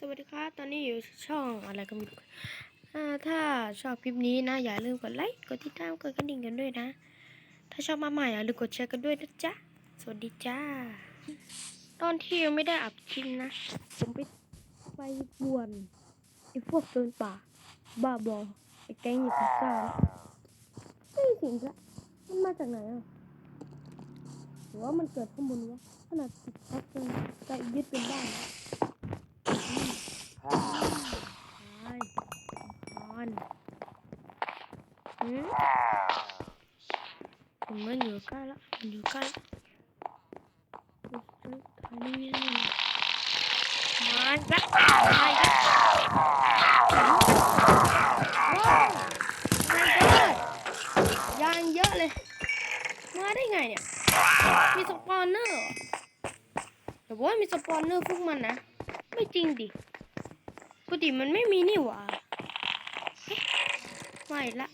สวัสดีครับ ตอนนี้อยู่ช่องอะไรก็ไม่รู้ถ้าชอบคลิปนี้นะ อย่าลืมกดไลค์ กดติดตาม กดกระดิ่งกันด้วยนะ ถ้าชอบมาใหม่อย่าลืมกดแชร์กันด้วยนะจ๊ะ สวัสดีจ้า ตอนที่ยังไม่ได้อัดคลิปนะ ผมไปไปป่วนไอ้พวกโจรป่า บ้าบอ ไอ้แก๊งยิงซ่าไม่สียงละมันมาจากไหนอะหรือว่ามันเกิดข้างบนวะขนาดติดแท็กเลยจะยึดเป็นบ้านใช่น อนหืมมันอยู่ใกล้แล้วมันอยู่ใกล้แล้วทางนี้มาจ้ะมาจ้ะยางเยอะเลย มาได้ไงเนี่ย มีสปอนเนอร์แต่ว่ามีสปอนเนอร์พวกมันนะ ไม่จริงดิ ปกติมันไม่มีนี่หว่าเอ๊ะไม่ละ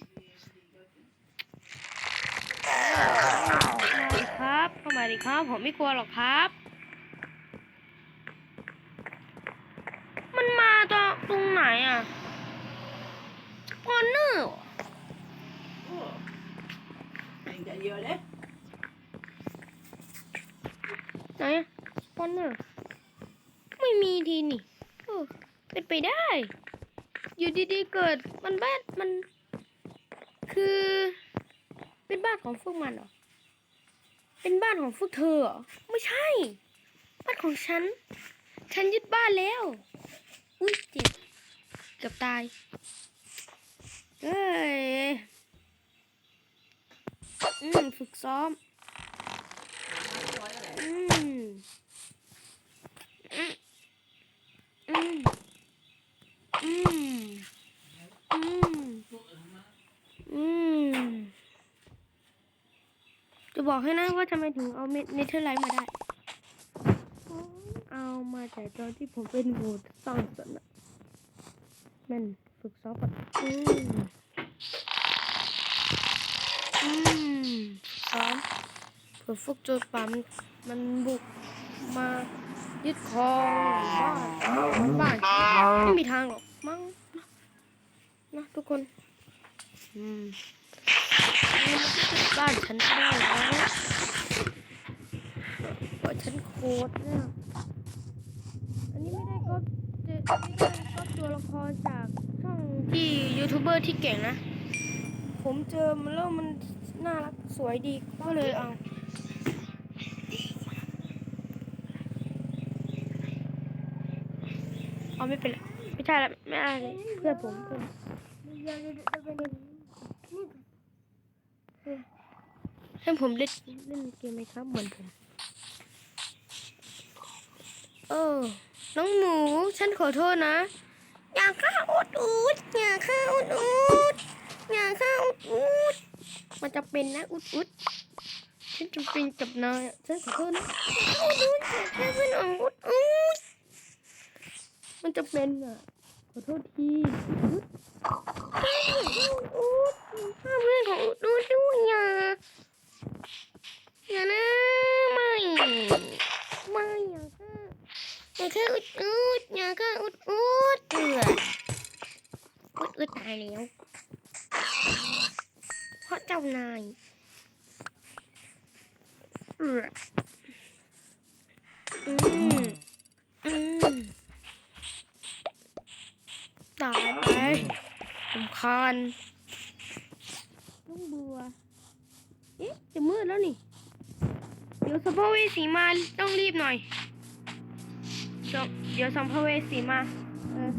มาดิครับเข้ามาดิครับ ผมไม่กลัวหรอกครับ มันมาตรงตรงไหนอะคอนเนอร์ Anh chạy nhiều đấy ไหนอะคอนเนอร์ไม่มีทีนี่ เป็นไปได้ อยู่ดีๆเกิดมันบ้านมัน คือ เป็นบ้านของพวกมันเหรอ เป็นบ้านของพวกเธอเหรอ ไม่ใช่ บ้านของฉัน ฉันยึดบ้านแล้ว อุ้ยเจ็บเกือบตายเอ้ย อืม ฝึกซ้อม อืม อืม อืม อืม อืม อืม จะ บอกให้นะว่าทำไมถึงเอาเนเธอร์ไลท์มาได้ เอามาจากตอนที่ผมเป็นโหวตสร้างสรรค์อะมันฝึกซ้อมก่อนอืมอืมซ้อมเผื่อพวกจรป่ามันมันบุกมายึดครองบ้านบ้านไม่มีทางหรอกมั้งนะนะทุกคน อืม นี่มันก็คือบ้านฉันได้แล้วว่าฉันโคตรเนี่ยอันนี้ไม่ได้ก็เจไม่ได้ก็ตัวละครจากช่องที่ยูทูบเบอร์ที่เก่งนะ ผมเจอมันแล้วมันน่ารักสวยดีก็เลยเอาเอาไม่เป็นไรไม่ใช่ละไม่อะไรเพื่อผมเพื่อน ให้ผมเล่นเล่นเกมไหมครับเหมือนผมเออ น้องหมู ฉันขอโทษนะ อยากฆ่าอุดอุดอยากฆ่าอุดอุดอยากฆ่าอุดอุดมันจะเป็นนะอุดอุดฉันจะเป็นกับนายฉันขอโทษนะอุดอุดอยากฆ่าเพื่อนของอุดอุดมันจะเป็นอะขอโทษทีอุด อุดฆ่าเพื่อนของอุดอุดด้วยอย่าอย่านะไม่ไม่อย่าฆ่าอย่าแค่อุดอุดอย่าแค่อุดอุดเอืออุดอุดตายแล้วเพราะเจ้านายเอือมอืมตายไป สำคัญต้องเบื่อเอ๊ะ จะมืดแล้วนี่ เดี๋ยวสภาเวสีมาต้องรีบหน่อยเดี๋ยวเดี๋ยวสัมภเวสีมาเออ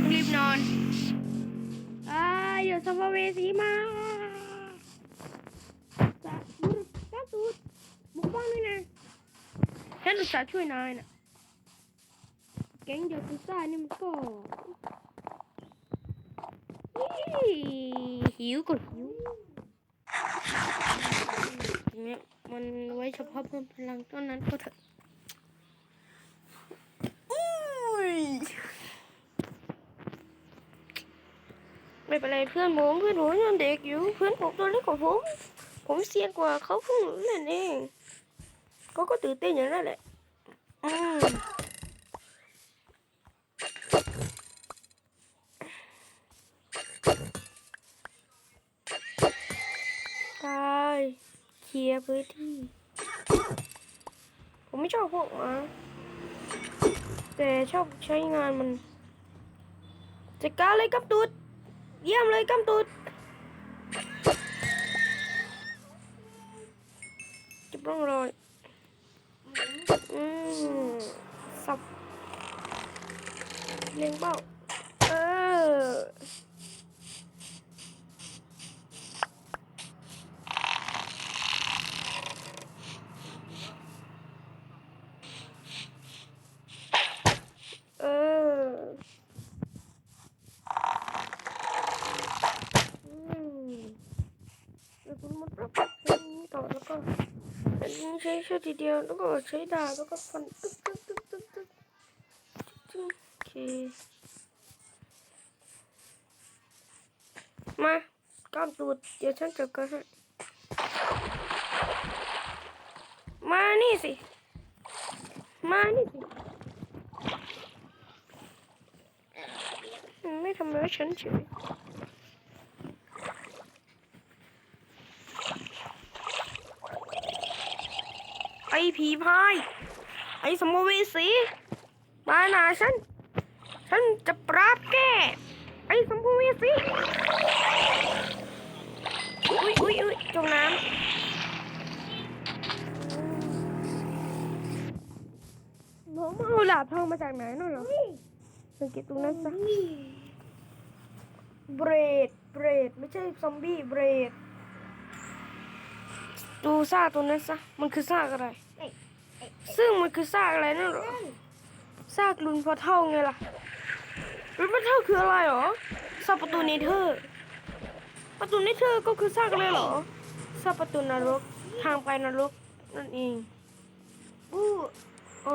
ต้องรีบนอนอ่าเดี๋ยวสัมภเวสีมาจะดูจะดูบุกบ้านด้วยนะฉันอุตส่าห์ช่วยนายนะแก๊งเดียวกุซ่านี่มันก็อี้ หิวกดหิวเนี่ยมันไว้เฉพาะเพิ่มพลังเท่านั้นก็เถอะไม่เป็นไรเพื่อนผมเพื่อนผมยังเด็กอยู่เพื่อนผมตัวเล็กกว่าผมผมเสียนกว่าเขาเพิ่งเล่นเองเขาก็ตื่นเต้นอย่างนั้นแหละอืม เชียร์พื้นที่ ผมไม่ชอบพวกหมาแต่ชอบใช้งานมันจัดการเลยกับตูด เยี่ยมเลยกับตูดจะบ้องรอยอืมสับเลี้ยงเป้า เออ เออ อืมเดี๋ยวคุณมันรับอันนี้ต่อแล้วก็ อันนี้ ใช้แค่ทีเดียวแล้วก็ใช้ดาบแล้วก็ฟันตึ๊กตึ๊กตึ๊กตึ๊กตึ๊กตึ๊กโอเคมาก้ามตูดเดี๋ยวฉันจัดการให้มานี่สิ มานี่สิไม่ทำร้ายฉันเฉย ไอ้ผี พาย ไอ้สมภเวสีมาหนาฉัน ฉันจะปราบแก ไอ้สมภเวสีอุ้ยอุ้ยอุ้ยจมน้ำน้องมาเอาหลาบทองมาจากไหนน่ะเหรอสังเกตตรงนั้นซะเบรดเบรดไม่ใช่ซอมบี้เบรดดูซากตัวนั้นซะ มันคือซากอะไร ซึ่งมันคือซากอะไรนั่นเหรอซากลุนพอเท่าไงล่ะลุนพอเท่าคืออะไรหรอซากประตูเนเธอร์ประตูเนเธอร์ก็คือซากอะไรเหรอซากประตูนรกทางไปนรกนั่นเองอู้โอ้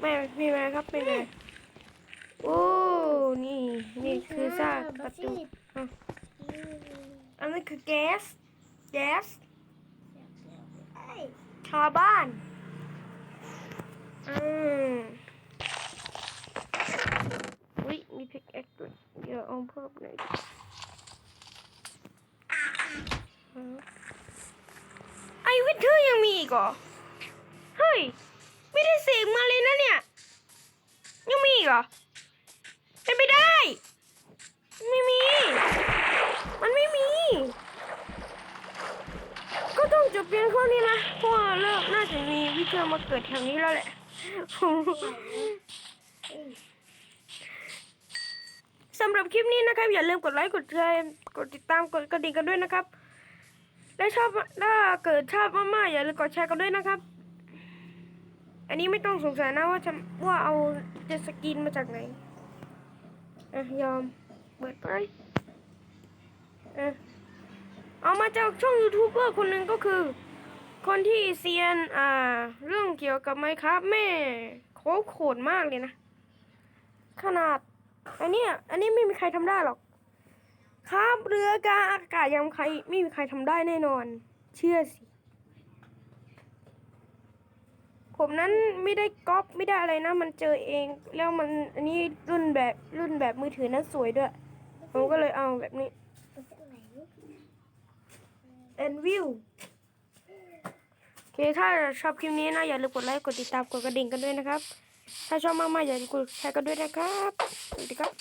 แม่พี่แม่ครับเป็นไงโอ้นี่นี่คือซากประตูอะอันนั้นคือแก๊สแก๊ส ชาวบ้านอืมอุ้ยมีพิกแอคด้วยเดี๋ยวเอาเพิ่มหน่อยไอวิทเทอยังมีอีกเหรอ เฮ้ย ไม่ได้เสกมาเลยนะเนี่ย ยังมีอีกเหรอ เป็นไปได้ ไม่มี มันไม่มี จบเพียงเท่านี้นะเพราะว่าเลิกน่าจะมีวิเทอมาเกิดแถวนี้แล้วแหละสำหรับคลิปนี้นะครับ อย่าลืมกดไลค์กดแชร์กดติดตามกดกระดิ่งกันด้วยนะครับและชอบถ้าเกิดชอบมากๆอย่าลืมกดแชร์กันด้วยนะครับ อันนี้ไม่ต้องสงสัยนะว่าจะว่าเอาจตสกินมาจากไหนอะยอมเปิดไปอะ เอามาจากช่องยูทูบเบอร์คนหนึ่งก็คือ คนที่เซียนอ่า เรื่องเกี่ยวกับไมครับแม่โคตรโขดมากเลยนะ ขนาด อันเนี้ยอันนี้ไม่มีใครทำได้หรอก ครับเรือกาอากาศยังใครไม่มีใครทำได้แน่นอน เชื่อสิ ผมนั้นไม่ได้ก๊อปไม่ได้อะไรนะ มันเจอเอง แล้วมันอันนี้รุ่นแบบรุ่นแบบมือถือนั้นสวยด้วย ผมก็เลยเอาแบบนี้ and view โอเคถ้าชอบคลิปนี้นะอย่าลืมกดไลค์กดติดตามกดกระดิ่งกันด้วยนะครับ ถ้าชอบมากๆอย่าลืมกดแชร์กันด้วยนะครับสวัสดีครับ